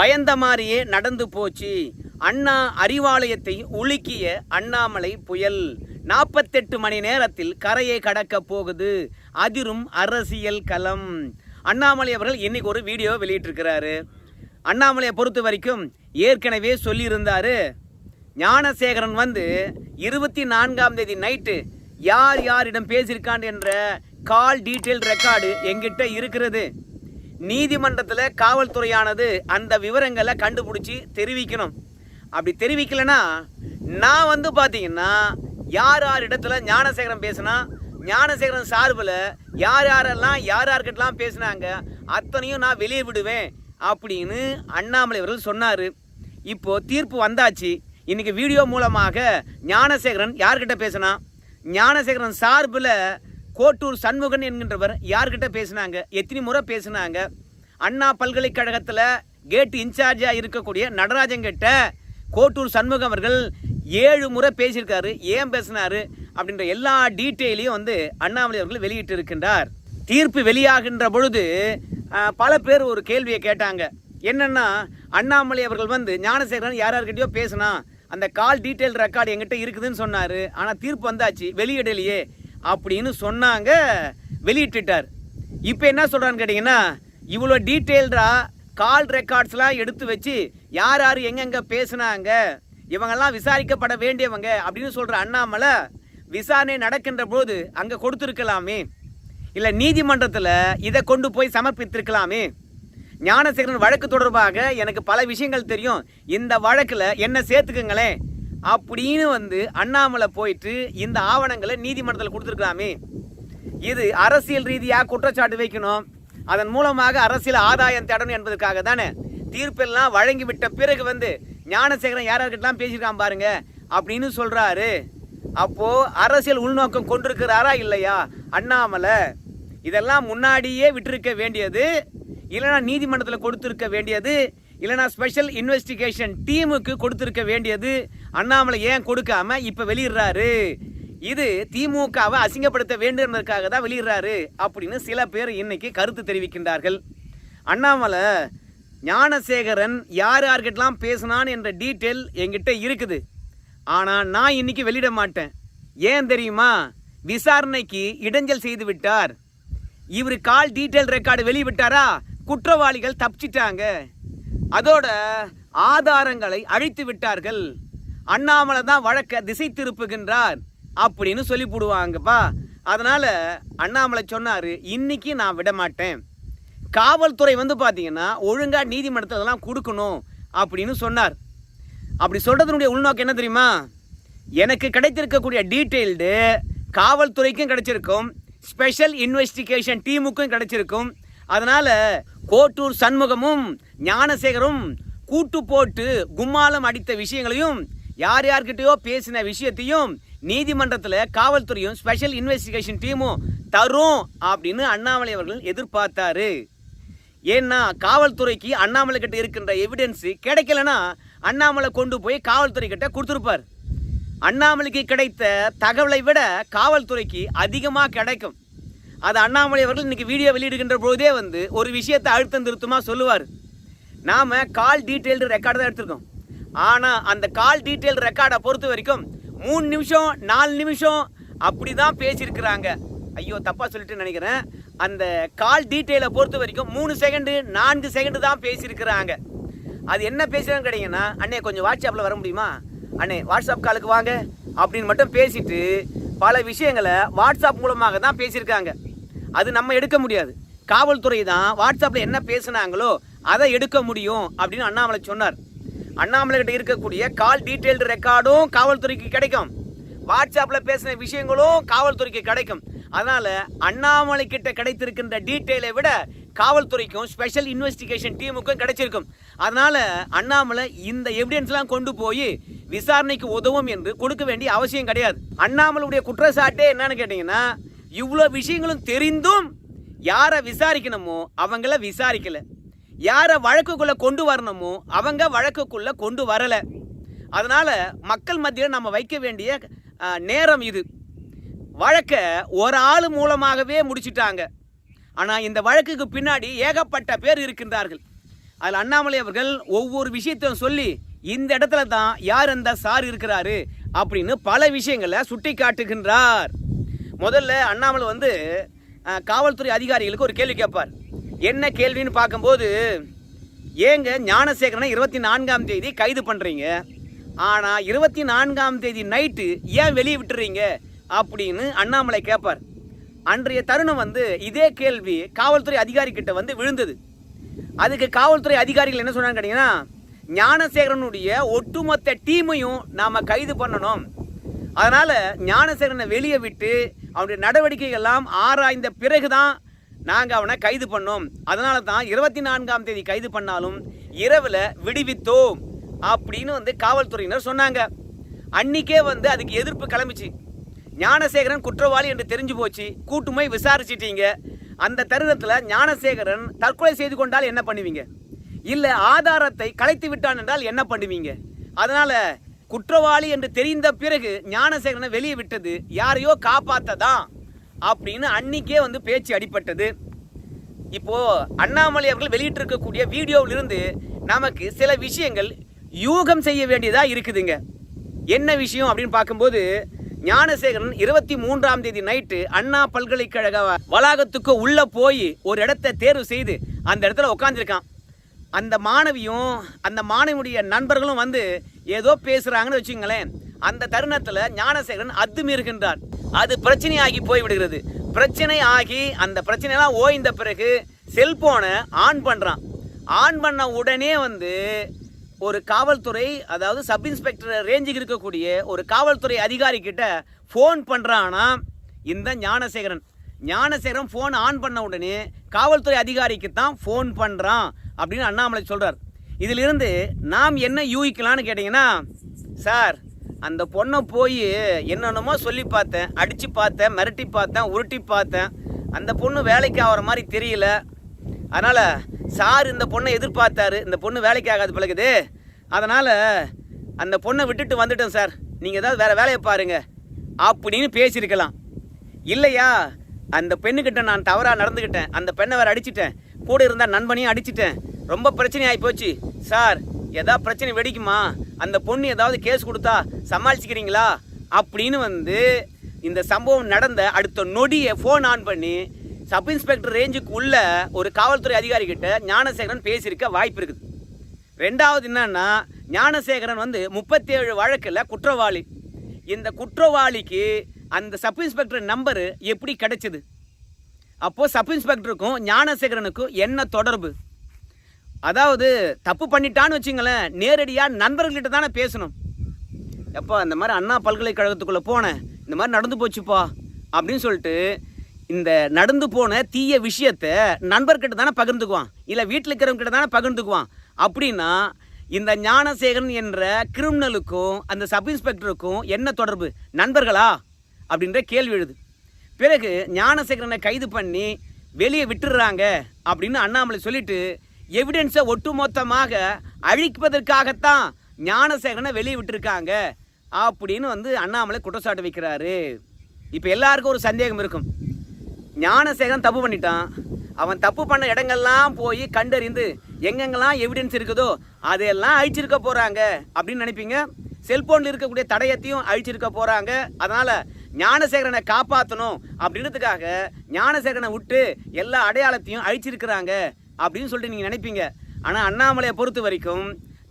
பயந்த மாதிரியே நடந்து போச்சு. அண்ணா அறிவாலயத்தை உலுக்கிய அண்ணாமலை புயல். நாற்பத்தெட்டு மணி நேரத்தில் கரையை கடக்க போகுது. அதிரும் அரசியல் களம். அண்ணாமலை அவர்கள் இன்னைக்கு ஒரு வீடியோ வெளியிட்டிருக்கிறாரு. அண்ணாமலையை பொறுத்த வரைக்கும் ஏற்கனவே சொல்லியிருந்தாரு ஞானசேகரன் வந்து இருபத்தி நான்காம் தேதி நைட்டு யார் யாரிடம் பேசியிருக்கான் என்ற கால் டீட்டெயில் ரெக்கார்டு எங்கிட்ட இருக்கிறது. நீதிமன்றத்தில் காவல்துறையானது அந்த விவரங்களை கண்டுபிடிச்சி தெரிவிக்கணும். அப்படி தெரிவிக்கலைன்னா நான் வந்து பார்த்தீங்கன்னா யார் யார் இடத்துல ஞானசேகரன் பேசினா ஞானசேகரன் சார்பில் யார் யாரெல்லாம் யார் யார்கிட்டலாம் பேசினாங்க அத்தனையும் நான் வெளியே விடுவேன் அப்படின்னு அண்ணாமலை அவர்கள் சொன்னார். இப்போது தீர்ப்பு வந்தாச்சு. இன்றைக்கி வீடியோ மூலமாக ஞானசேகரன் யார்கிட்ட பேசினா ஞானசேகரன் சார்பில் கோட்டூர் சண்முகன் என்கின்றவர் யார்கிட்ட பேசினாங்க? எத்தனை முறை பேசினாங்க? அண்ணா பல்கலைக்கழகத்தில் கேட் இன்சார்ஜாக இருக்கக்கூடிய நடராஜன் கிட்ட கோட்டூர் சண்முகம் அவர்கள் ஏழு முறை பேசியிருக்காரு. ஏன் பேசினார்? அப்படின்ற எல்லா டீட்டெயிலையும் வந்து அண்ணாமலை அவர்கள் வெளியிட்டு இருக்கின்றார் தீர்ப்பு வெளியாகின்ற பொழுது பல பேர் ஒரு கேள்வியை கேட்டாங்க. என்னென்னா அண்ணாமலை அவர்கள் வந்து ஞானசேகரன் யார் யார்கிட்டயோ பேசினா அந்த கால் டீட்டெயில் ரெக்கார்டு எங்கிட்ட இருக்குதுன்னு சொன்னார். ஆனால் தீர்ப்பு வந்தாச்சு வெளியிடலையே. அப்படின்னு சொன்னாங்க வெளியிட்டுட்டார். இப்போ என்ன சொல்கிறான்னு கேட்டிங்கன்னா இவ்வளோ டீட்டெயில்டாக கால் ரெக்கார்ட்ஸ்லாம் எடுத்து வச்சு யார் யார் எங்கெங்கே பேசுனாங்க இவங்கெல்லாம் விசாரிக்கப்பட வேண்டியவங்க அப்படின்னு சொல்கிற அண்ணாமலை விசாரணை நடக்கின்ற போது அங்கே கொடுத்துருக்கலாமே. இல்லை நீதிமன்றத்தில் இதை கொண்டு போய் சமர்ப்பித்திருக்கலாமே. ஞானசேகரன் வழக்கு தொடர்பாக எனக்கு பல விஷயங்கள் தெரியும். இந்த வழக்கில் என்ன சேர்த்துக்குங்களேன்? அப்படின்னு வந்து அண்ணாமலை போயிட்டு இந்த ஆவணங்களை நீதிமன்றத்தில் கொடுத்துருக்கலாமே இது அரசியல் ரீதியாக குற்றச்சாட்டு வைக்கணும். அதன் மூலமாக அரசியல் ஆதாயம் தேடணும் என்பதற்காக தானே. தீர்ப்பெல்லாம் வழங்கிவிட்ட பிறகு வந்து ஞானசேகரன் யாராருக்கிட்டலாம் யார்கிட்டலாம் பேசியிருக்கான் பாருங்க அப்படின்னு சொல்கிறாரு அப்போது அரசியல் உள்நோக்கம் கொண்டிருக்கிறாரா இல்லையா அண்ணாமலை? இதெல்லாம் முன்னாடியே விட்டிருக்க வேண்டியது இல்லைனா நீதிமன்றத்தில் கொடுத்துருக்க வேண்டியது இல்லைனா ஸ்பெஷல் இன்வெஸ்டிகேஷன் டீமுக்கு கொடுத்துருக்க வேண்டியது அண்ணாமலை ஏன் கொடுக்காம இப்போ வெளியிடுறாரு? இது திமுகவை அசிங்கப்படுத்த வேண்டும் என்பதற்காக தான் வெளியிடுறாரு அப்படின்னு சில பேர் இன்னைக்கு கருத்து தெரிவிக்கின்றார்கள். அண்ணாமலை ஞானசேகரன் யார் யார்கிட்டலாம் பேசினான் என்ற டீட்டெயில் என்கிட்ட இருக்குது. ஆனால் நான் இன்னைக்கு வெளியிட மாட்டேன். ஏன் தெரியுமா? விசாரணைக்கு இடைஞ்சல் செய்து விட்டார். இவர் கால் டீட்டெயில் ரெக்கார்டு வெளியிட்டாரா? குற்றவாளிகள் தப்பிச்சிட்டாங்க. அதோட ஆதாரங்களை அழித்து விட்டார்கள். அண்ணாமலை தான் வழக்க திசை திருப்புகின்றார் அப்படின்னு சொல்லி போடுவாங்கப்பா. அதனால் அண்ணாமலை சொன்னார் இன்னைக்கு நான் விட மாட்டேன். காவல்துறை வந்து பார்த்தீங்கன்னா ஒழுங்காக நீதிமன்றத்தில் அதெல்லாம் கொடுக்கணும் அப்படின்னு சொன்னார். அப்படி சொல்கிறதுனுடைய உள்நோக்கம் என்ன தெரியுமா? எனக்கு கிடைத்திருக்கக்கூடிய டீட்டெயில்டு காவல்துறைக்கும் கிடைச்சிருக்கும் ஸ்பெஷல் இன்வெஸ்டிகேஷன் டீமுக்கும் கிடைச்சிருக்கும். அதனால் கோட்டூர் சண்முகமும் ஞானசேகரும் கூட்டு போட்டு கும்மாலம் அடித்த விஷயங்களையும் யார் யார்கிட்டயோ பேசின விஷயத்தையும் நீதிமன்றத்தில் காவல்துறையும் ஸ்பெஷல் இன்வெஸ்டிகேஷன் டீமும் தரும் அப்படின்னு அண்ணாமலை அவர்கள் எதிர்பார்த்தாரு. ஏன்னா காவல்துறைக்கு அண்ணாமலை கிட்ட இருக்கின்ற எவிடன்ஸு கிடைக்கலனா அண்ணாமலை கொண்டு போய் காவல்துறை கிட்ட கொடுத்துருப்பார். அண்ணாமலைக்கு கிடைத்த தகவலை விட காவல்துறைக்கு அதிகமாக கிடைக்கும். அது அண்ணாமலை அவர்கள் இன்னைக்கு வீடியோ வெளியிடுகின்ற பொழுதே வந்து ஒரு விஷயத்தை அழுத்தம் திருத்தமாக சொல்லுவார். நாம் கால் டீட்டெயில்டு ரெக்கார்டு தான் எடுத்திருக்கோம். ஆனால் அந்த கால் டீட்டெயில் ரெக்கார்டை பொறுத்த வரைக்கும் மூணு நிமிஷம் நாலு நிமிஷம் அப்படி தான் பேசியிருக்கிறாங்க. ஐயோ தப்பாக சொல்லிட்டு நினைக்கிறேன். அந்த கால் டீட்டெயிலை பொறுத்த வரைக்கும் மூணு செகண்டு நான்கு செகண்டு தான் பேசியிருக்கிறாங்க. அது என்ன பேசுகிறான்னு கேட்டிங்கன்னா அண்ணே கொஞ்சம் வாட்ஸ்அப்பில் வர முடியுமா? அண்ணே வாட்ஸ்அப் காலுக்கு வாங்க அப்படின்னு மட்டும் பேசிட்டு பல விஷயங்களை வாட்ஸ்அப் மூலமாக தான் பேசியிருக்காங்க. அது நம்ம எடுக்க முடியாது. காவல்துறை தான் வாட்ஸ்அப்பில் என்ன பேசுனாங்களோ அதை எடுக்க முடியும் அப்படின்னு அண்ணாமலை சொன்னார். அண்ணாமலை கிட்ட இருக்கக்கூடிய கால் டீட்டெயில்டு ரெக்கார்டும் காவல்துறைக்கு கிடைக்கும். வாட்ஸ்அப்பில் பேசின விஷயங்களும் காவல்துறைக்கு கிடைக்கும். அதனால் அண்ணாமலை கிட்ட கிடைத்திருக்கின்ற டீட்டெயிலை விட காவல்துறைக்கும் ஸ்பெஷல் இன்வெஸ்டிகேஷன் டீமுக்கும் கிடைச்சிருக்கும். அதனால் அண்ணாமலை இந்த எவிடன்ஸ்லாம் கொண்டு போய் விசாரணைக்கு உதவும் என்று கொடுக்க வேண்டிய அவசியம் கிடையாது. அண்ணாமலையுடைய குற்றச்சாட்டே என்னன்னு கேட்டிங்கன்னா இவ்வளோ விஷயங்களும் தெரிந்தும் யாரை விசாரிக்கணுமோ அவங்கள விசாரிக்கலை. யாரை வழக்குக்குள்ளே கொண்டு வரணுமோ அவங்க வழக்குக்குள்ளே கொண்டு வரலை. அதனால் மக்கள் மத்தியில் நம்ம வைக்க வேண்டிய நேரம் இது. வழக்கை ஒரு ஆள் மூலமாகவே முடிச்சிட்டாங்க. ஆனால் இந்த வழக்குக்கு பின்னாடி ஏகப்பட்ட பேர் இருக்கின்றார்கள். அதில் அண்ணாமலை அவர்கள் ஒவ்வொரு விஷயத்தையும் சொல்லி இந்த இடத்துல தான் யார் அந்த சார் இருக்கிறாரு அப்படின்னு பல விஷயங்களை சுட்டி காட்டுகின்றார். முதல்ல அண்ணாமலை வந்து காவல்துறை அதிகாரிகளுக்கு ஒரு கேள்வி கேட்பார். என்ன கேள்வின்னு பார்க்கும்போது ஏங்க ஞானசேகரனை இருபத்தி நான்காம் தேதி கைது பண்ணுறீங்க ஆனால் இருபத்தி நான்காம் தேதி நைட்டு ஏன் வெளியே விட்டுறீங்க? அப்படின்னு அண்ணாமலை கேட்பார் அன்றைய தருணம் வந்து இதே கேள்வி காவல்துறை அதிகாரிக்கிட்ட வந்து விழுந்தது. அதுக்கு காவல்துறை அதிகாரிகள் என்ன சொன்னாங்க கேட்டீங்கன்னா ஞானசேகரனுடைய ஒட்டுமொத்த டீமையும் நாம் கைது பண்ணணும். அதனால் ஞானசேகரனை வெளியே விட்டு அவனுடைய நடவடிக்கைகள் எல்லாம் ஆராய்ந்த பிறகுதான் நாங்கள் அவனை கைது பண்ணோம். அதனால தான் இருபத்தி நான்காம் தேதி கைது பண்ணாலும் இரவில் விடுவித்தோம் அப்படின்னு வந்து காவல்துறையினர் சொன்னாங்க. அன்னிக்கே வந்து அதுக்கு எதிர்ப்பு கிளம்பிச்சு. ஞானசேகரன் குற்றவாளி என்று தெரிஞ்சு போச்சு. கூட்டுமை விசாரிச்சிட்டீங்க. அந்த தருணத்தில் ஞானசேகரன் தற்கொலை செய்து கொண்டால் என்ன பண்ணுவீங்க? இல்லை ஆதாரத்தை கலைத்து விட்டான் என்றால் என்ன பண்ணுவீங்க? அதனால் குற்றவாளி என்று தெரிந்த பிறகு ஞானசேகரனை வெளியே விட்டது. யாரையோ காப்பாற்றதான் அப்படின்னு அன்னைக்கே வந்து பேச்சு அடிப்பட்டது இப்போ அண்ணாமலை அவர்கள் வெளியிட்டிருக்கக்கூடிய வீடியோவிலிருந்து நமக்கு சில விஷயங்கள் யூகம் செய்ய வேண்டியதா இருக்குதுங்க. என்ன விஷயம் அப்படின்னு பார்க்கும்போது ஞானசேகரன் இருபத்தி மூன்றாம் தேதி நைட்டு அண்ணா பல்கலைக்கழக வளாகத்துக்கு உள்ள போய் ஒரு இடத்த தேர்வு செய்து அந்த இடத்துல உட்காந்துருக்கான் அந்த மாணவியும் அந்த மாணவியுடைய நண்பர்களும் வந்து ஏதோ பேசுறாங்கன்னு வச்சுங்களேன். அந்த தருணத்துல ஞானசேகரன் அத்துமீறுகின்றான். அது பிரச்சனையாகி போய் விடுகிறது பிரச்சனை ஆகி அந்த பிரச்சனைலாம் ஓய்ந்த பிறகு செல்போனை ஆன் பண்ணுறான் ஆன் பண்ண உடனே வந்து ஒரு காவல்துறை அதாவது சப் இன்ஸ்பெக்டர் ரேஞ்சுக்கு இருக்கக்கூடிய ஒரு காவல்துறை அதிகாரி கிட்ட ஃபோன் பண்ணுறான்னா இந்த ஞானசேகரன். ஞானசேகரன் ஃபோன் ஆன் பண்ண உடனே காவல்துறை அதிகாரிக்கு தான் ஃபோன் பண்ணுறான் அப்படின்னு அண்ணாமலை சொல்கிறார் இதிலிருந்து நாம் என்ன யூகிக்கலாம்னு கேட்டிங்கன்னா சார் அந்த பொண்ணை போய் என்னென்னமோ சொல்லி பார்த்தேன் அடித்து பார்த்தேன் மிரட்டி பார்த்தேன் உருட்டி பார்த்தேன். அந்த பொண்ணு வேலைக்கு ஆகிற மாதிரி தெரியல. அதனால் சார் இந்த பொண்ணை எதிர்பார்த்தாரு. இந்த பொண்ணு வேலைக்கு ஆகாது பழகுது. அதனால் அந்த பொண்ணை விட்டுட்டு வந்துட்டேன் சார். நீங்கள் ஏதாவது வேறு வேலையை பாருங்கள் அப்படின்னு பேசியிருக்கலாம். இல்லையா? அந்த பெண்ணுக்கிட்ட நான் தவறாக நடந்துக்கிட்டேன் அந்த பெண்ணை வேறு அடிச்சிட்டேன். கூட இருந்தால் நண்பனையும் அடிச்சிட்டேன். ரொம்ப பிரச்சனை ஆகி போச்சு. சார் எதா பிரச்சனை வெடிக்குமா? அந்த பொண்ணு ஏதாவது கேஸ் கொடுத்தா சமாளிச்சுக்கிறீங்களா? அப்படின்னு வந்து இந்த சம்பவம் நடந்த அடுத்த நொடியை ஃபோன் ஆன் பண்ணி சப் இன்ஸ்பெக்டர் ரேஞ்சுக்கு உள்ள ஒரு காவல்துறை அதிகாரிகிட்ட ஞானசேகரன் பேசியிருக்க வாய்ப்பு இருக்குது. ரெண்டாவது என்னன்னா ஞானசேகரன் வந்து முப்பத்தேழு வழக்கில் குற்றவாளி. இந்த குற்றவாளிக்கு அந்த சப் இன்ஸ்பெக்டர் நம்பரு எப்படி கிடைச்சது? அப்போது சப் இன்ஸ்பெக்டருக்கும் ஞானசேகரனுக்கும் என்ன தொடர்பு? அதாவது தப்பு பண்ணிட்டான்னு வச்சுங்களேன் நேரடியாக நண்பர்கள்கிட்ட தானே பேசணும். எப்போ இந்த மாதிரி அண்ணா பல்கலைக்கழகத்துக்குள்ளே போனேன் இந்த மாதிரி நடந்து போச்சுப்பா அப்படின்னு சொல்லிட்டு இந்த நடந்து போன தீய விஷயத்தை நண்பர்கிட்ட தானே பகிர்ந்துக்குவான் இல்லை வீட்டில் இருக்கிறவங்கிட்ட தானே பகிர்ந்துக்குவான். அப்படின்னா இந்த ஞானசேகரன் என்ற கிரிமினலுக்கும் அந்த சப் இன்ஸ்பெக்டருக்கும் என்ன தொடர்பு? நண்பர்களா? அப்படின்ற கேள்வி எழுது. பிறகு ஞானசேகரனை கைது பண்ணி வெளியே விட்டுடுறாங்க அப்படின்னு அண்ணாமலை சொல்லிட்டு எவிடன்ஸை ஒட்டுமொத்தமாக அழிப்பதற்காகத்தான் ஞானசேகரனை வெளியே விட்டுருக்காங்க. அப்படின்னு வந்து அண்ணாமலை குற்றச்சாட்டு வைக்கிறாரு. இப்போ எல்லாருக்கும் ஒரு சந்தேகம் இருக்கும். ஞானசேகரன் தப்பு பண்ணிட்டான். அவன் தப்பு பண்ண இடங்கள்லாம் போய் கண்டறிந்து எங்கெங்கெல்லாம் எவிடன்ஸ் இருக்குதோ அதையெல்லாம் அழிச்சிருக்க போகிறாங்க அப்படின்னு நினைப்பீங்க? செல்போனில் இருக்கக்கூடிய தடயத்தையும் அழிச்சிருக்க போகிறாங்க அதனால் ஞானசேகரனை காப்பாற்றணும் அப்படின்றதுக்காக ஞானசேகரனை விட்டு எல்லா அடையாளத்தையும் அழிச்சிருக்கிறாங்க. அப்படின்னு சொல்லிட்டு நீங்கள் நினைப்பீங்க. ஆனால் அண்ணாமலையை பொறுத்த வரைக்கும்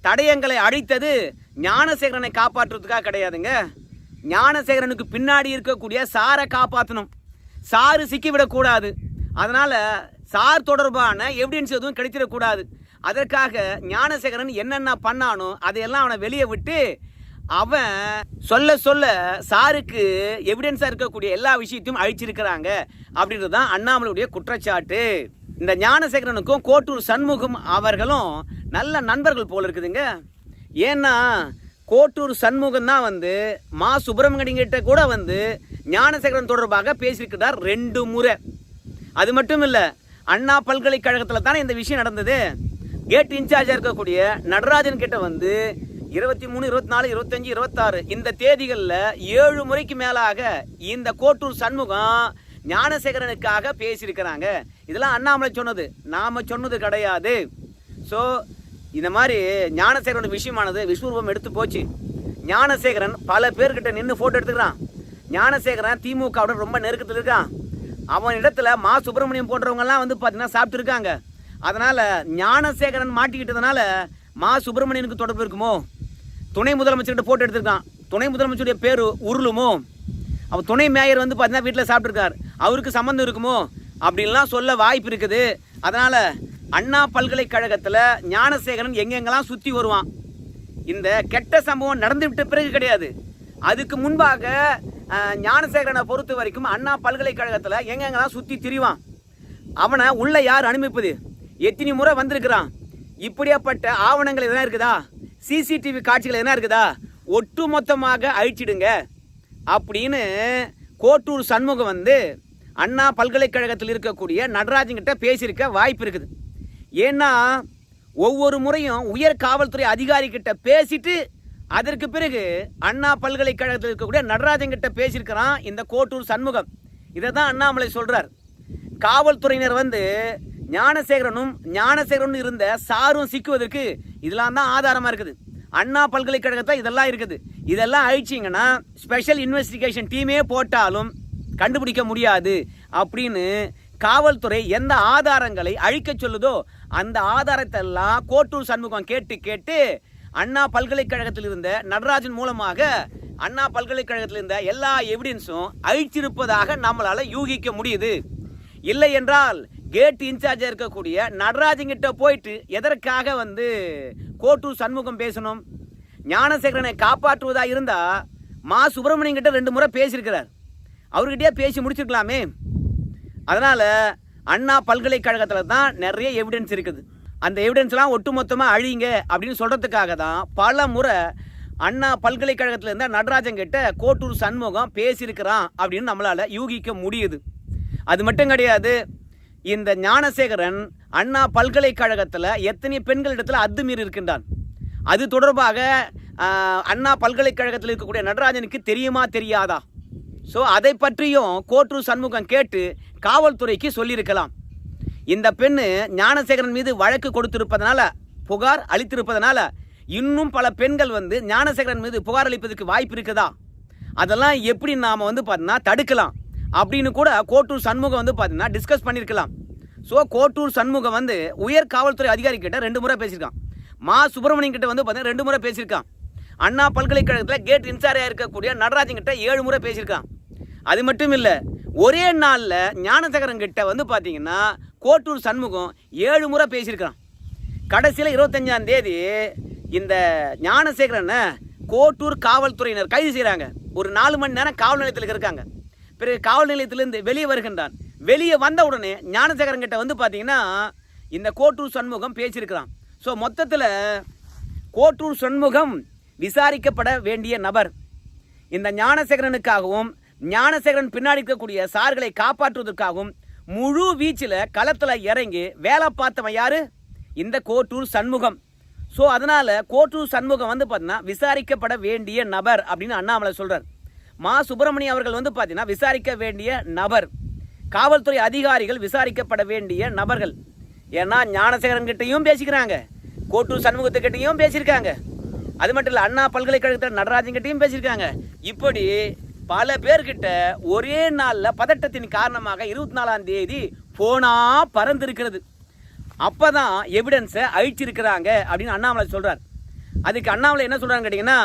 தடயங்களை அழித்தது ஞானசேகரனை காப்பாற்றுறதுக்காக கிடையாதுங்க. ஞானசேகரனுக்கு பின்னாடி இருக்கக்கூடிய சாரை காப்பாற்றணும் சாரு சிக்கிவிடக்கூடாது அதனால் சார் தொடர்பான எவிடன்ஸ் எதுவும் கிடைச்சிடக்கூடாது அதற்காக ஞானசேகரன் என்னென்ன பண்ணானோ அதையெல்லாம் அவனை வெளியே விட்டு அவன் சொல்ல சொல்ல சாருக்கு எவிடன்ஸாக இருக்கக்கூடிய எல்லா விஷயத்தையும் அழிச்சிருக்கிறாங்க. அப்படின்றது தான் அண்ணாமலையுடைய குற்றச்சாட்டு. இந்த ஞானசேகரனுக்கும் கோட்டூர் சண்முகம் அவர்களும் நல்ல நண்பர்கள் போல் இருக்குதுங்க. ஏன்னா கோட்டூர் சண்முகம் தான் வந்து மா சுப்பிரமணியங்கிட்ட கூட வந்து ஞானசேகரன் தொடர்பாக பேசியிருக்கிறார் ரெண்டு முறை. அது மட்டும் இல்லை அண்ணா பல்கலைக்கழகத்தில் தானே இந்த விஷயம் நடந்தது. கேட் இன்சார்ஜாக இருக்கக்கூடிய நடராஜன் கிட்ட வந்து இருபத்தி மூணு இருபத்தி நாலு இருபத்தஞ்சு இருபத்தாறு இந்த தேதிகளில் ஏழு முறைக்கு மேலாக இந்த கோட்டூர் சண்முகம் ஞானசேகரனுக்காக பேசியிருக்கிறாங்க. இதெல்லாம் அண்ணாமலை சொன்னது. நாம் சொன்னது கிடையாது. ஸோ இந்த மாதிரி ஞானசேகரனோட விஷயமானது விஸ்வரூபம் எடுத்து போச்சு. ஞானசேகரன் பல பேர்கிட்ட நின்று ஃபோட்டோ எடுத்துக்கிறான். ஞானசேகரன் திமுகவோட ரொம்ப நெருக்கத்தில் இருக்கான். அவன் இடத்துல மா சுப்பிரமணியம் போன்றவங்கெல்லாம் வந்து பார்த்தீங்கன்னா சாப்பிட்டுருக்காங்க. அதனால் ஞானசேகரன் மாட்டிக்கிட்டதுனால மா சுப்பிரமணியனுக்கு தொடர்பு இருக்குமோ? துணை முதலமைச்சர்கிட்ட ஃபோட்டோ எடுத்திருக்கான். துணை முதலமைச்சருடைய பேர் உருளுமோ? அப்போ துணை மேயர் வந்து பார்த்தீங்கன்னா வீட்டில் சாப்பிட்ருக்கார் அவருக்கு சம்மந்தம் இருக்குமோ? அப்படின்லாம் சொல்ல வாய்ப்பு இருக்குது. அதனால் அண்ணா பல்கலைக்கழகத்தில் ஞானசேகரன் எங்கெங்கெல்லாம் சுற்றி வருவான்? இந்த கெட்ட சம்பவம் நடந்துவிட்ட பிறகு கிடையாது. அதுக்கு முன்பாக ஞானசேகரனை பொறுத்த வரைக்கும் அண்ணா பல்கலைக்கழகத்தில் எங்கெங்கெல்லாம் சுற்றி திரிவான்? அவனை உள்ளே யார் அனுமதிப்பது எத்தனை முறை வந்திருக்கிறான். இப்படியாப்பட்ட ஆவணங்கள் எதனா இருக்குதா? சிசிடிவி காட்சிகள் எதனா இருக்குதா? ஒட்டுமொத்தமாக அழிச்சிடுங்க. அப்படின்னு கோட்டூர் சண்முகம் வந்து அண்ணா பல்கலைக்கழகத்தில் இருக்கக்கூடிய நடராஜன்கிட்ட பேசியிருக்க வாய்ப்பு இருக்குது. ஏன்னா ஒவ்வொரு முறையும் உயர் காவல்துறை அதிகாரிகிட்ட பேசிட்டு அதற்கு பிறகு அண்ணா பல்கலைக்கழகத்தில் இருக்கக்கூடிய நடராஜன் கிட்ட பேசியிருக்கிறான் இந்த கோட்டூர் சண்முகம். இதை தான் அண்ணாமலை சொல்கிறார் காவல்துறையினர் வந்து ஞானசேகரனும் ஞானசேகரனும் இருந்த சாரும் சிக்குவதற்கு இதெல்லாம் தான் ஆதாரமாக இருக்குது. அண்ணா பல்கலைக்கழகத்தில் இதெல்லாம் இருக்குது. இதெல்லாம் அழிச்சிங்கன்னா ஸ்பெஷல் இன்வெஸ்டிகேஷன் டீமே போட்டாலும் கண்டுபிடிக்க முடியாது அப்படின்னு காவல்துறை எந்த ஆதாரங்களை அழிக்க சொல்லுதோ அந்த ஆதாரத்தை எல்லாம் கோட்டூர் சண்முகம் கேட்டு கேட்டு அண்ணா பல்கலைக்கழகத்தில் இருந்த நடராஜன் மூலமாக அண்ணா பல்கலைக்கழகத்தில் இருந்த எல்லா எவிடன்ஸும் அழிச்சிருப்பதாக நம்மளால் யூகிக்க முடியுது. இல்லை என்றால் கேட் இன்சார்ஜாக இருக்கக்கூடிய நடராஜங்கிட்ட போயிட்டு எதற்காக வந்து கோட்டூர் சண்முகம் பேசணும்? ஞானசேகரனை காப்பாற்றுவதா இருந்தா மா சுப்பிரமணியன் கிட்ட ரெண்டு முறை பேசியிருக்கிறார். அவர்கிட்டயே பேசி முடிச்சிருக்கலாமே. அதனால அண்ணா பல்கலைக்கழகத்தில் தான் நிறைய எவிடன்ஸ் இருக்குது. அந்த எவிடன்ஸ்லாம் ஒட்டுமொத்தமாக அழியுங்க அப்படின்னு சொல்கிறதுக்காக தான் பல முறை அண்ணா பல்கலைக்கழகத்தில் இருந்தால் நடராஜன் கிட்ட கோட்டூர் சண்முகம் பேசியிருக்கிறான் அப்படின்னு நம்மளால் யூகிக்க முடியுது. அது மட்டும் கிடையாது இந்த ஞானசேகரன் அண்ணா பல்கலைக்கழகத்தில் எத்தனை பெண்களிடத்தில் அத்துமீறி இருக்கின்றான்? அது தொடர்பாக அண்ணா பல்கலைக்கழகத்தில் இருக்கக்கூடிய நடராஜனுக்கு தெரியுமா தெரியாதா? ஸோ அதை பற்றியும் கோட்டூர் சண்முகம் கேட்டு காவல்துறைக்கு சொல்லியிருக்கலாம். இந்த பெண்ணு ஞானசேகரன் மீது வழக்கு கொடுத்திருப்பதனால புகார் அளித்திருப்பதனால இன்னும் பல பெண்கள் வந்து ஞானசேகரன் மீது புகார் அளிப்பதற்கு வாய்ப்பு இருக்குதா? அதெல்லாம் எப்படி நாம் வந்து பார்த்தீங்கன்னா தடுக்கலாம். அப்படின்னு கூட கோட்டூர் சண்முகம் வந்து பார்த்தீங்கன்னா டிஸ்கஸ் பண்ணியிருக்கலாம் ஸோ கோட்டூர் சண்முகம் வந்து உயர் காவல்துறை அதிகாரி கிட்ட ரெண்டு முறை பேசியிருக்கான். மா சுப்பிரமணியன் கிட்ட வந்து பார்த்தீங்கன்னா ரெண்டு முறை பேசியிருக்கான். அண்ணா பல்கலைக்கழகத்தில் கேட் இன்சார்ஜாக இருக்கக்கூடிய நடராஜன் கிட்ட ஏழு முறை பேசியிருக்கான். அது மட்டும் இல்லை ஒரே நாளில் ஞானசேகரன் கிட்ட வந்து பார்த்தீங்கன்னா கோட்டூர் சண்முகம் ஏழு முறை பேசியிருக்கான். கடைசியில் இருபத்தஞ்சாம் தேதி இந்த ஞானசேகரனை கோட்டூர் காவல்துறையினர் கைது செய்கிறாங்க ஒரு நாலு மணி நேரம் காவல் நிலையத்தில் இருக்காங்க. பிறகு காவல் நிலையத்திலிருந்து வெளியே வருகின்றான். வெளியே வந்த உடனே ஞானசேகரன் கிட்ட வந்து பார்த்தீங்கன்னா இந்த கோட்டூர் சண்முகம் பேசியிருக்கிறான். ஸோ மொத்தத்தில் கோட்டூர் சண்முகம் விசாரிக்கப்பட வேண்டிய நபர். இந்த ஞானசேகரனுக்காகவும் ஞானசேகரன் பின்னாடி இருக்கக்கூடிய சார்களை காப்பாற்றுவதற்காகவும் முழு வீச்சில் களத்தில் இறங்கி வேலை பார்த்தவன் யார்? இந்த கோட்டூர் சண்முகம். ஸோ அதனால் கோட்டூர் சண்முகம் வந்து பார்த்தீங்கன்னா விசாரிக்கப்பட வேண்டிய நபர் அப்படின்னு அண்ணாமலை சொல்கிறார் மா சுப்பிரமணியம் அவர்கள் வந்து பார்த்தீங்கன்னா விசாரிக்க வேண்டிய நபர். காவல்துறை அதிகாரிகள் விசாரிக்கப்பட வேண்டிய நபர்கள். ஏன்னா ஞானசேகரன் கிட்டையும் பேசிக்கிறாங்க. கோட்டூர் சண்முகத்துக்கிட்டையும் பேசியிருக்காங்க. அது மட்டும் இல்லை அண்ணா பல்கலைக்கழகத்தில் நடராஜன் கிட்டையும் பேசியிருக்காங்க. இப்படி பல பேர்கிட்ட ஒரே நாளில் பதட்டத்தின் காரணமாக இருபத்தி நாலாம் தேதி போனா பறந்திருக்கிறது. அப்பதான் எவிடன்ஸை அழிச்சிருக்கிறாங்க அப்படின்னு அண்ணாமலை சொல்கிறார் அதுக்கு அண்ணாமலை என்ன சொல்கிறாங்க கேட்டிங்கன்னா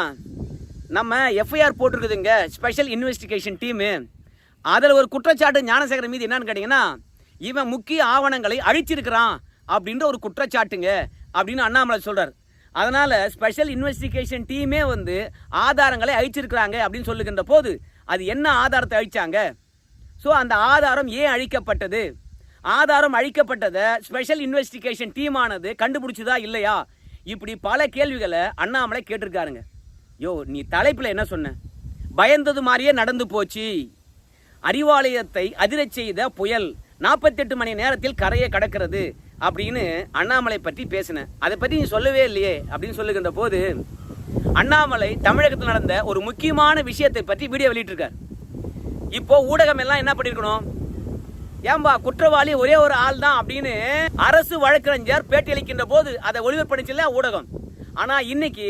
நம்ம எஃப்ஐஆர் போட்டிருக்குதுங்க. ஸ்பெஷல் இன்வெஸ்டிகேஷன் டீமு அதில் ஒரு குற்றச்சாட்டு ஞானசேகரன் மீது என்னன்னு கேட்டிங்கன்னா இவன் முக்கிய ஆவணங்களை அழிச்சிருக்கிறான் அப்படின்ற ஒரு குற்றச்சாட்டுங்க அப்படின்னு அண்ணாமலை சொல்கிறார் அதனால் ஸ்பெஷல் இன்வெஸ்டிகேஷன் டீமே வந்து ஆதாரங்களை அழிச்சிருக்கிறாங்க அப்படின்னு சொல்லுகின்ற போது அது என்ன ஆதாரத்தை அழிச்சாங்க? ஸோ அந்த ஆதாரம் ஏன் அழிக்கப்பட்டது? ஆதாரம் அழிக்கப்பட்டதை ஸ்பெஷல் இன்வெஸ்டிகேஷன் டீமானது கண்டுபிடிச்சதா இல்லையா? இப்படி பல கேள்விகளை அண்ணாமலை கேட்டிருக்காருங்க. யோ நீ தலைப்பில் என்ன சொன்ன? பயந்தது மாதிரியே நடந்து போச்சு. அறிவாலயத்தை அதிரச் செய்த புயல் நாற்பத்தெட்டு மணி நேரத்தில் கரையை கடக்கிறது அப்படின்னு அண்ணாமலை பற்றி பேசினேன் அதை பற்றி நீ சொல்லவே இல்லையே அப்படின்னு சொல்லுகின்ற போது அண்ணாமலை தமிழகத்தில் நடந்த ஒரு முக்கியமான விஷயத்தை பற்றி வீடியோ வெளியிட்டிருக்கார். இப்போ ஊடகம் எல்லாம் என்ன பண்ணியிருக்கணும் ஏன்பா குற்றவாளி ஒரே ஒரு ஆள் தான் அப்படின்னு அரசு வழக்கறிஞர் பேட்டியளிக்கின்ற போது அதை ஒளிபரப்பணிச்சுல ஊடகம்? ஆனால் இன்னைக்கு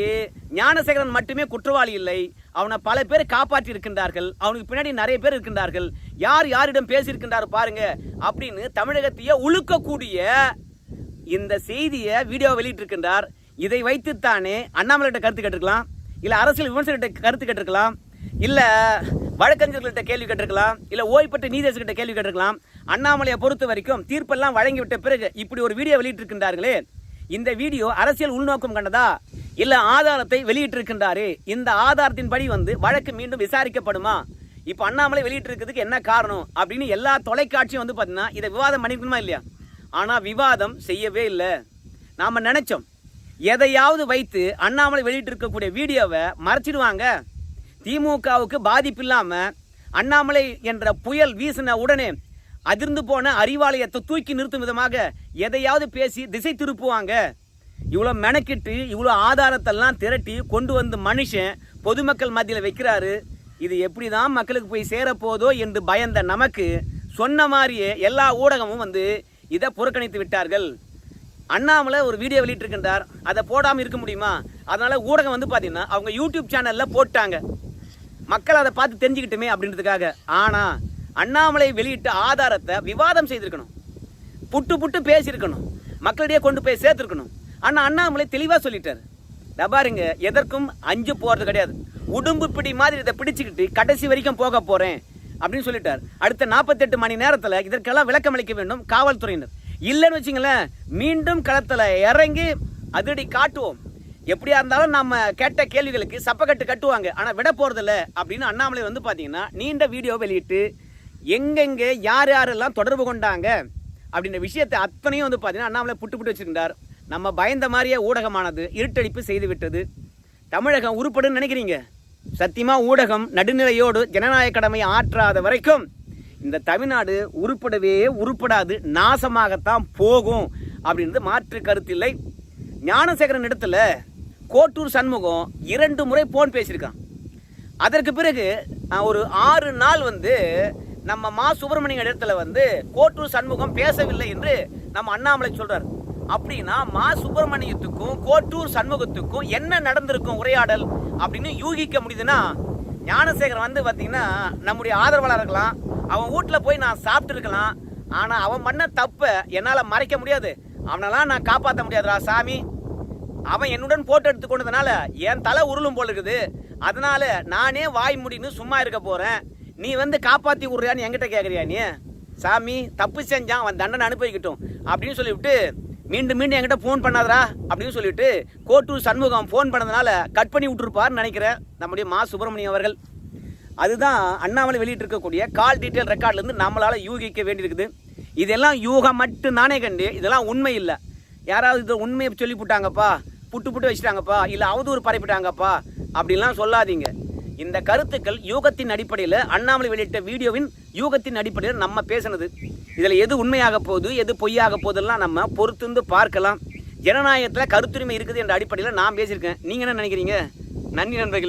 ஞானசேகரன் மட்டுமே குற்றவாளி இல்லை. அவனை பல பேர் காப்பாற்றி இருக்கின்றார்கள். அவனுக்கு பின்னாடி நிறைய பேர் இருக்கின்றார்கள். யார் யாரிடம் பேசியிருக்கின்றார் பாருங்க. அப்படின்னு தமிழகத்தையே உழுக்கக்கூடிய இந்த செய்தியை வீடியோ வெளியிட்டிருக்கின்றார். இதை வைத்துத்தானே அண்ணாமலைகிட்ட கருத்து கேட்டிருக்கலாம். இல்லை அரசியல் விமர்சகர்கிட்ட கருத்து கேட்டிருக்கலாம். இல்லை வழக்கறிஞர்கள்ட்ட கேள்வி கேட்டிருக்கலாம். இல்லை ஓய்வு பெற்ற கேள்வி கேட்டிருக்கலாம். அண்ணாமலையை பொறுத்த வரைக்கும் தீர்ப்பெல்லாம் வழங்கிவிட்ட பிறகு இப்படி ஒரு வீடியோ வெளியிட்டிருக்கின்றார்களே. இந்த வீடியோ அரசியல் உள்நோக்கம் கண்டதா? இல்லை ஆதாரத்தை வெளியிட்டிருக்கின்றாரு? இந்த ஆதாரத்தின்படி வந்து வழக்கு மீண்டும் விசாரிக்கப்படுமா? இப்போ அண்ணாமலை வெளியிட்டிருக்கிறதுக்கு என்ன காரணம்? அப்படின்னு எல்லா தொலைக்காட்சியும் வந்து பார்த்தீங்கன்னா இதை விவாதம் பண்ணிக்கணுமா இல்லையா? ஆனால் விவாதம் செய்யவே இல்லை. நாம் நினைச்சோம் எதையாவது வைத்து அண்ணாமலை வெளியிட்டிருக்கக்கூடிய வீடியோவை மறைச்சிடுவாங்க. திமுகவுக்கு பாதிப்பு இல்லாமல் அண்ணாமலை என்ற புயல் வீசின உடனே அதிர்ந்து போன அறிவாலயத்தை தூக்கி நிறுத்தும் விதமாக எதையாவது பேசி திசை திருப்புவாங்க. இவ்வளோ மெனக்கிட்டு இவ்வளோ ஆதாரத்தெல்லாம் திரட்டி கொண்டு வந்து மனுஷன் பொதுமக்கள் மத்தியில் வைக்கிறாரு. இது எப்படி தான் மக்களுக்கு போய் சேரப்போதோ என்று பயந்த நமக்கு சொன்ன மாதிரியே எல்லா ஊடகமும் வந்து இதை புறக்கணித்து விட்டார்கள். அண்ணாமலை ஒரு வீடியோ வெளியிட்டிருக்கின்றார். அதை போடாமல் இருக்க முடியுமா? அதனால் ஊடகம் வந்து பார்த்திங்கன்னா அவங்க யூடியூப் சேனலில் போட்டாங்க. மக்கள் அதை பார்த்து தெரிஞ்சுக்கிட்டுமே அப்படின்றதுக்காக. ஆனால் அண்ணாமலை வெளியிட்ட ஆதாரத்தை விவாதம் செய்திருக்கணும். புட்டு புட்டு பேசியிருக்கணும். மக்களிடையே கொண்டு போய் சேர்த்துருக்கணும். ஆனால் அண்ணாமலை தெளிவாக சொல்லிட்டார். இதோ பாருங்க எதற்கும் அஞ்சு போகிறது கிடையாது. உடும்பு பிடி மாதிரி இதை பிடிச்சிக்கிட்டு கடைசி வரைக்கும் போக போகிறேன் அப்படின்னு சொல்லிட்டார். அடுத்த நாற்பத்தெட்டு மணி நேரத்தில் இதற்கெல்லாம் விளக்கம் அளிக்க வேண்டும் காவல்துறையினர். இல்லைன்னு வச்சுங்களேன் மீண்டும் களத்தில் இறங்கி அதிரடி காட்டுவோம். எப்படியா இருந்தாலும் நம்ம கேட்ட கேள்விகளுக்கு சப்பக்கட்டு கட்டுவாங்க. ஆனால் விட போகிறதில்ல அப்படின்னு அண்ணாமலை வந்து பார்த்தீங்கன்னா நீண்ட வீடியோ வெளியிட்டு எங்கெங்கே யார் யாரெல்லாம் தொடர்பு கொண்டாங்க அப்படின்ற விஷயத்தை அத்தனையும் வந்து பார்த்தீங்கன்னா அண்ணாமலை புட்டு புட்டு வச்சுருந்தார். நம்ம பயந்த மாதிரியே ஊடகமானது இருட்டடிப்பு செய்து விட்டது. தமிழகம் உருப்படுன்னு நினைக்கிறீங்க? சத்தியமாக ஊடகம் நடுநிலையோடு ஜனநாயக கடமை ஆற்றாத வரைக்கும் இந்த தமிழ்நாடு உருப்படவே உருப்படாது நாசமாகத்தான் போகும் அப்படின்றது மாற்று கருத்தில்லை ஞானசேகரன் இடத்துல கோட்டூர் சண்முகம் இரண்டு முறை போன் பேசியிருக்கான். அதற்கு பிறகு ஒரு ஆறு நாள் வந்து நம்ம மா சுப்பிரமணிய இடத்துல வந்து கோட்டூர் சண்முகம் பேசவில்லை என்று நம்ம அண்ணாமலை சொல்றார். அப்படின்னா மா சுப்பிரமணியத்துக்கும் கோட்டூர் சண்முகத்துக்கும் என்ன நடந்திருக்கும் உரையாடல் அப்படின்னு யூகிக்க முடியுதுன்னா ஞானசேகரன் வந்து பார்த்தீங்கன்னா நம்முடைய ஆதரவாளர் இருக்கலாம் அவன் வீட்டில் போய் நான் சாப்பிட்டு இருக்கலாம் ஆனால் அவன் பண்ண தப்பை என்னால் மறைக்க முடியாது. அவனெல்லாம் நான் காப்பாற்ற முடியாதுரா சாமி. அவன் என்னுடன் போட்டோ எடுத்து கொண்டதுனால என் தலை உருளும் போல இருக்குது. அதனால நானே வாய் முடின்னு சும்மா இருக்க போகிறேன் நீ வந்து காப்பாற்றி விடுறியான்னு என்கிட்ட கேட்குறியா நீ? சாமி தப்பு செஞ்சான் அவன் தண்டனை அனுப்பிக்கிட்டோம். அப்படின்னு சொல்லிவிட்டு மீண்டும் மீண்டும் என்கிட்ட ஃபோன் பண்ணாதடா அப்படின்னு சொல்லிட்டு கோட்டூர் சண்முகம் ஃபோன் பண்ணதுனால கட் பண்ணி விட்டுருப்பார்னு நினைக்கிறேன் நம்முடைய மா சுப்பிரமணியம் அவர்கள். அதுதான் அண்ணாமலை வெளியிட்டு இருக்கக்கூடிய கால் டீட்டெயில் ரெக்கார்ட்லேருந்து நம்மளால் யூகிக்க வேண்டியிருக்குது. இதெல்லாம் யூகம் மட்டும் நானே கண்டு இதெல்லாம் உண்மை இல்லை. யாராவது இதை உண்மையை சொல்லி போட்டாங்கப்பா புட்டு புட்டு வச்சுட்டாங்கப்பா இல்லை அவதூறு பரப்பிட்டாங்கப்பா அப்படிலாம் சொல்லாதீங்க. இந்த கருத்துக்கள் யூகத்தின் அடிப்படையில் அண்ணாமலை வெளியிட்ட வீடியோவின் யூகத்தின் அடிப்படையில் நம்ம பேசினது. இதில் எது உண்மையாக போகுது எது பொய்யாக போகுதெல்லாம் நம்ம பொறுத்துந்து பார்க்கலாம். ஜனநாயகத்தில் கருத்துரிமை இருக்குது என்ற அடிப்படையில் நான் பேசியிருக்கேன். நீங்கள் என்ன நினைக்கிறீங்க? நன்றி நண்பர்களே.